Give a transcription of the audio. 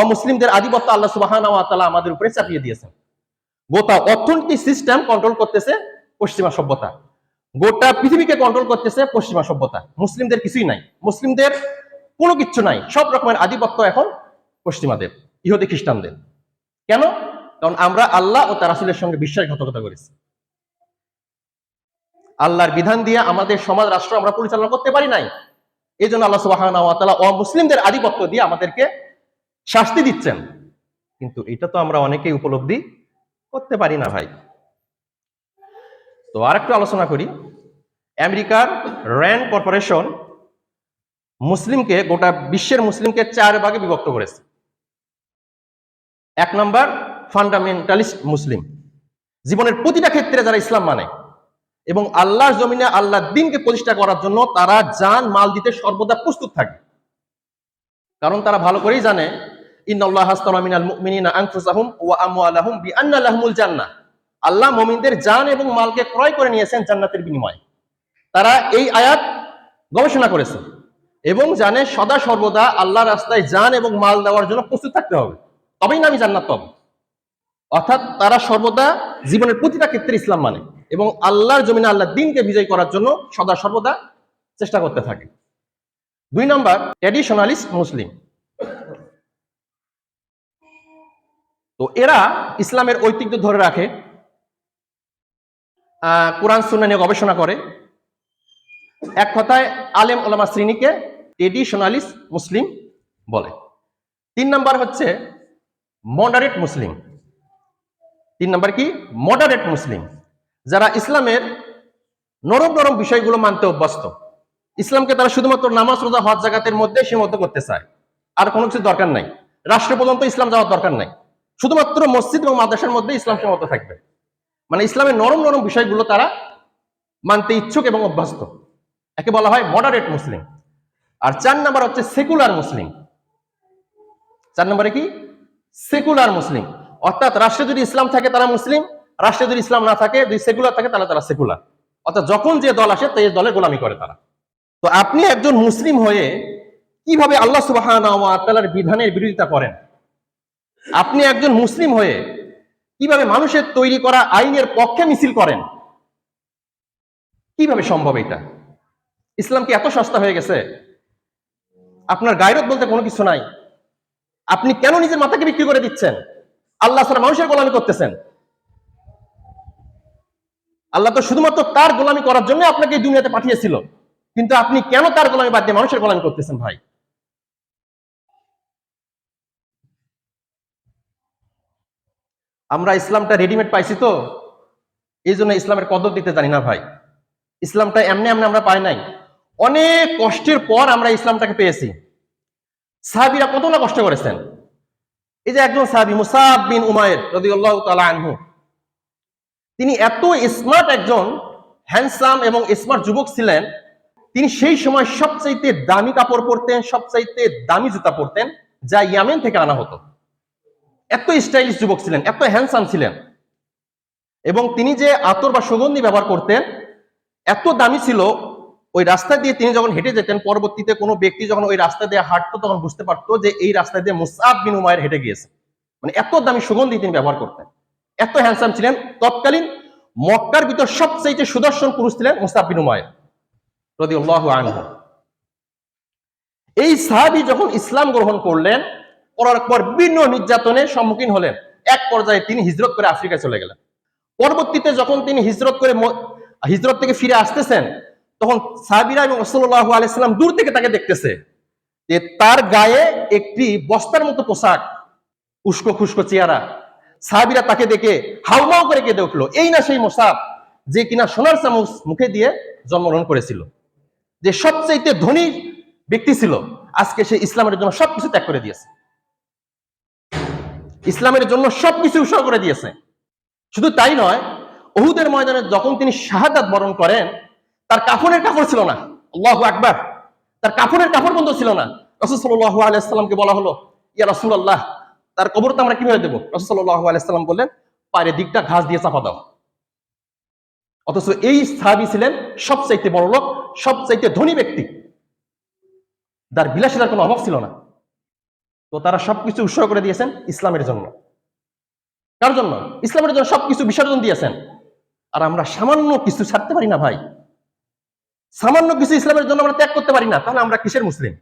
অমুসলিমদের আধিপত্য আল্লাহ সুবাহান আমাদের উপরে চাপিয়ে দিয়েছেন। গোটা অর্থনৈতিক সিস্টেম কন্ট্রোল করতেছে পশ্চিমা সভ্যতা। গোটা পৃথিবীকে কন্ট্রোল করতেছে পশ্চিমা সভ্যতা। মুসলিমদের কিছুই নাই। মুসলিমদের কোনো কিচ্ছু নাই। সব রকমের আধিপত্য এখন পশ্চিমাদের, ইহুদি খ্রিস্টানদের। কেন? কারণ আমরা আল্লাহ ও তার রাসূলের সঙ্গে বিশ্বাসঘাতকতা করেছি। আল্লাহর বিধান দিয়ে আমাদের সমাজ, রাষ্ট্র আমরা পরিচালনা করতে পারি নাই। এই জন্য আল্লাহ সুবাহ অমুসলিমদের আধিপত্য দিয়ে আমাদেরকে শাস্তি দিচ্ছেন। কিন্তু এটা তো আমরা অনেকেই উপলব্ধি করতে পারি না ভাই। তো আর একটু আলোচনা করি। আমেরিকার র্যান্ড কর্পোরেশন মুসলিমকে, গোটা বিশ্বের মুসলিমকে চার ভাগে বিভক্ত করেছে। এক নম্বর ফান্ডামেন্টালিস্ট মুসলিম। জীবনের প্রতিটা ক্ষেত্রে যারা ইসলাম মানে এবং আল্লাহর জমিনে আল্লাহ দিনকে প্রতিষ্ঠা করার জন্য তারা যান মাল দিতে সর্বদা প্রস্তুত থাকে। কারণ তারা ভালো করেই জানে আল্লাহ মুমিনদের জান এবং মালকে ক্রয় করে নিয়েছেন জান্নাতের বিনিময়ে। তারা এই আয়াত গবেষণা করেছে এবং জানে সদা সর্বদা আল্লাহ রাস্তায় জান এবং মাল দেওয়ার জন্য প্রস্তুত থাকতে হবে। তবেই না আমি জান্নাত পাবো। অর্থাৎ তারা সর্বদা জীবনের প্রতিটা ক্ষেত্রে ইসলাম মানে এবং আল্লাহর জমিনে আল্লাহ দিনকে বিজয় করার জন্য সদা সর্বদা চেষ্টা করতে থাকে। দুই নম্বর, ট্র্যাডিশনালিস্ট মুসলিম। তো এরা ইসলামের ঐতিহ্য ধরে রাখে কোরআন, সুন্না নিয়ে গবেষণা করে। এক কথায়, আলেম ওলামা শ্রেণীকে ট্রেডিশনালিস্ট মুসলিম বলে। তিন নম্বর হচ্ছে মডারেট মুসলিম। তিন নাম্বার কি? মডারেট মুসলিম। যারা ইসলামের নরম নরম বিষয়গুলো মানতে অভ্যস্ত। ইসলামকে তারা শুধুমাত্র নামাজ, রোজা, হজ জাগাতের মধ্যে সীমাবদ্ধ করতে চায়। আর কোনো কিছু দরকার নাই। রাষ্ট্র পর্যন্ত ইসলাম যাওয়ার দরকার নাই। শুধুমাত্র মসজিদ এবং মাদ্রাসার মধ্যে ইসলাম সীমাবদ্ধ থাকবে। মানে ইসলামের নরম নরম বিষয়গুলো তারা মানতে ইচ্ছুক এবং অভ্যস্ত। একে বলা হয় মডারেট মুসলিম। আর চার নাম্বার হচ্ছে সেকুলার মুসলিম। চার নম্বরে কি? সেকুলার মুসলিম। অর্থাৎ রাষ্ট্রে যদি ইসলাম থাকে তারা মুসলিম, রাষ্ট্রে যদি ইসলাম না থাকে, যদি সেকুলার থাকে তাহলে তারা সেকুলার অর্থাৎ যখন যে দল আসে সেই দলে গোলামি করে তারা। তো আপনি একজন মুসলিম হয়ে কীভাবে আল্লাহ সুবাহ বিধানের বিরোধিতা করেন? আপনি একজন মুসলিম হয়ে কীভাবে মানুষের তৈরি করা আইনের পক্ষে মিছিল করেন? কীভাবে সম্ভব এটা? ইসলাম কি এত সস্তা হয়ে গেছে? আপনার গায়রত বলতে কোনো কিছু নাই। আপনি কেন নিজের মাথাকে বিক্রি করে দিচ্ছেন? আল্লাহ ছাড়া মানুষের গোলামি করতেছেন। আল্লাহ তো শুধুমাত্র তার গোলামি করার জন্য আপনাকে দুনিয়াতে পাঠিয়েছিল। কিন্তু আপনি কেন তার গোলামি বাদ দিয়ে মানুষের গোলামি করতেছেন ভাই? আমরা ইসলামটা রেডিমেড পাইছি তো? এই জন্য ইসলামের কদর দিতে জানি না ভাই। ইসলামটা এমনি এমনি আমরা পাই নাই। অনেক কষ্টের পর আমরা ইসলামটাকে পেয়েছি। সাহাবিরা কত না কষ্ট করেছেন? এই যে একজন সাহাবি, মুসাব বিন উমায়ের রাদিয়াল্লাহু তাআলা আনহু। তিনি এত স্মার্ট একজন হ্যান্ডসাম এবং স্মার্ট যুবক ছিলেন। তিনি সেই সময় সবচাইতে দামি কাপড় পরতেন, সবচাইতে দামি জুতা পরতেন, যা ইয়ামেন থেকে আনা হতো। এত স্টাইলিশ যুবক ছিলেন, এত হ্যান্ডসাম ছিলেন। এবং তিনি যে আতর বা সুগন্ধি ব্যবহার করতেন, এত দামি ছিল, ওই রাস্তা দিয়ে তিনি যখন হেঁটে যেতেন, পরবর্তীতে কোনো ব্যক্তি যখন ওই রাস্তা দিয়ে হাঁটতো, তখন বুঝতে পারতো যে এই রাস্তা দিয়ে মুসাব বিন উমায়ের হেঁটে গিয়েছে। মানে এত দামি সুগন্ধি তিনি ব্যবহার করতেন। এত হ্যান্ডসাম ছিলেন। তৎকালীন মক্কার ভিতর সবচেয়ে সুদর্শন পুরুষ ছিলেন মুসাব বিন উমায়ের রাদিয়াল্লাহু আনহু। এই সাহাবী যখন ইসলাম গ্রহণ করলেন করার পর বিভিন্ন নির্যাতনের সম্মুখীন হলেন। এক পর্যায়ে তিনি হিজরত করে আফ্রিকায় চলে গেলেন। পরবর্তীতে যখন তিনি হিজরত করে হিজরত থেকে ফিরে আসতেছেন, তখন সাহাবিরা এবং রসল্লাহ আলাইসাল্লাম দূর থেকে তাকে দেখতেছে যে তার গায়ে একটি বস্তার মতো পোশাক, উস্কো খুস্কো চেহারা। সাহাবিরা তাকে দেখে হাউমাউ করে কেঁদে উঠল। এই না সেই মোসাব যে কিনা সোনার চামচ মুখে দিয়ে জন্মগ্রহণ করেছিল। যে সবচাইতে ধনী ব্যক্তি ছিল। আজকে সে ইসলামের জন্য সবকিছু ত্যাগ করে দিয়েছে। ইসলামের জন্য সবকিছু উৎসর্গ করে দিয়েছে। শুধু তাই নয় ওহুদের ময়দানে যখন তিনি শাহাদাত বরণ করেন, তার কাফনের কাপড় ছিল না। আল্লাহু আকবার। তার কাফনের কাপড় বন্ধ ছিল না। রসুল সাল্লাহ আলাইসাল্লামকে বলা হলো, ইয়া রসুল আল্লাহ তার কবরটা আমরা কীভাবে দেবো? রসুল সাল্লাহ আলাইসাল্লাম বললেন, পায়ের দিকটা ঘাস দিয়ে চাপা দাও। অথচ এই সাহাবি ছিলেন সবচাইতে বড় লোক সবচাইতে ধনী ব্যক্তি। তার বিলাসিতার কোনো অভাব ছিল না। তো তারা সবকিছু উৎসর্গ করে দিয়েছেন ইসলামের জন্য। কার জন্য? ইসলামের জন্য সবকিছু বিসর্জন দিয়েছেন। আর আমরা সামান্য কিছু ছাড়তে পারি না ভাই। সামান্য কিছু ইসলামের জন্য আমরা ত্যাগ করতে পারি না। তাহলে আমরা কিসের মুসলিম?